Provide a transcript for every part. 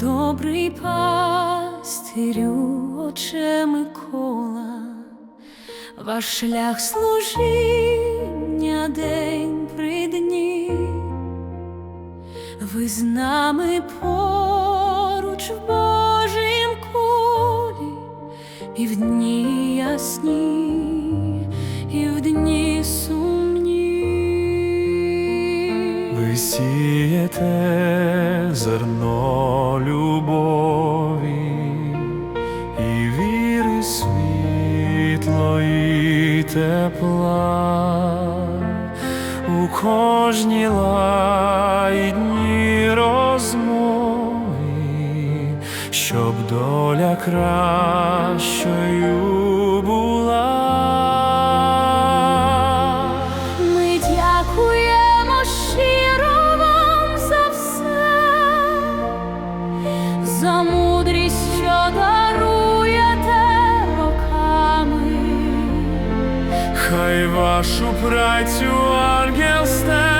добрий пастирю, отче Микола, ваш шлях служіння день при дні, ви з нами поруч Ви сієте зерно любові і віри світло і тепла у кожній лагідній розмові, щоб доля кращою була. Вашу працю ангел стереже,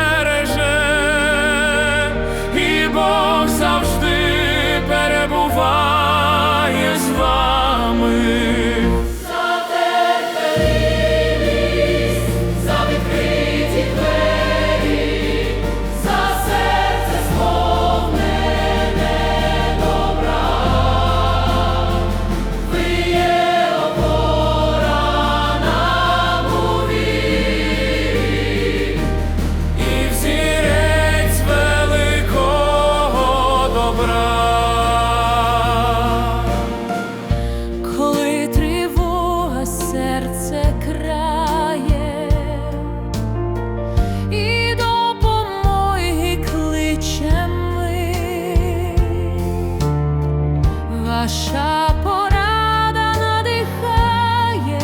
ваша порада надихає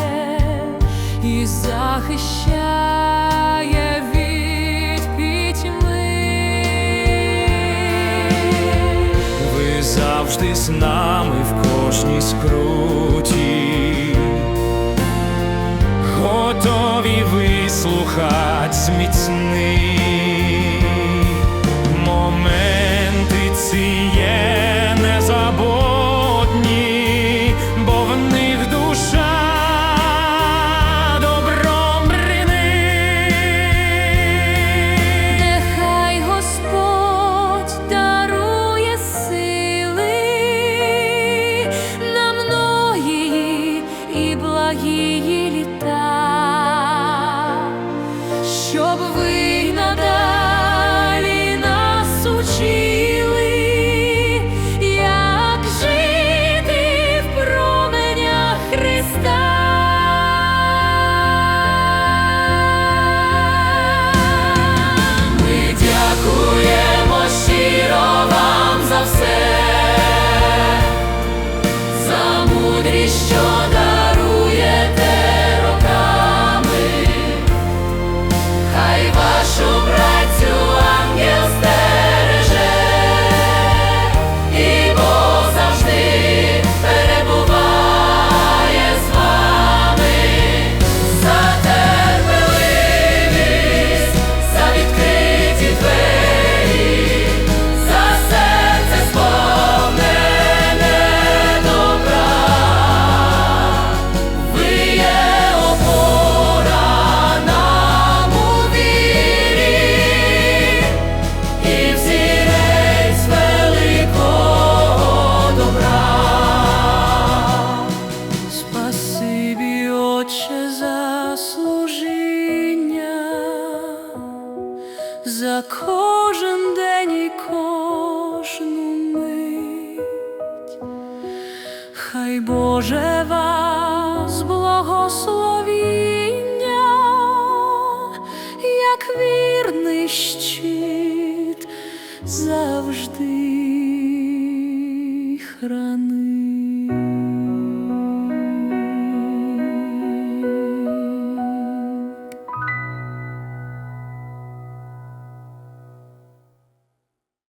і захищає від пітьми. Ви завжди з нами в кожній скруті, готові вислухать зміцний кожен день і кожну мить. Хай Боже вас благословіння, як вірний щит завжди храни.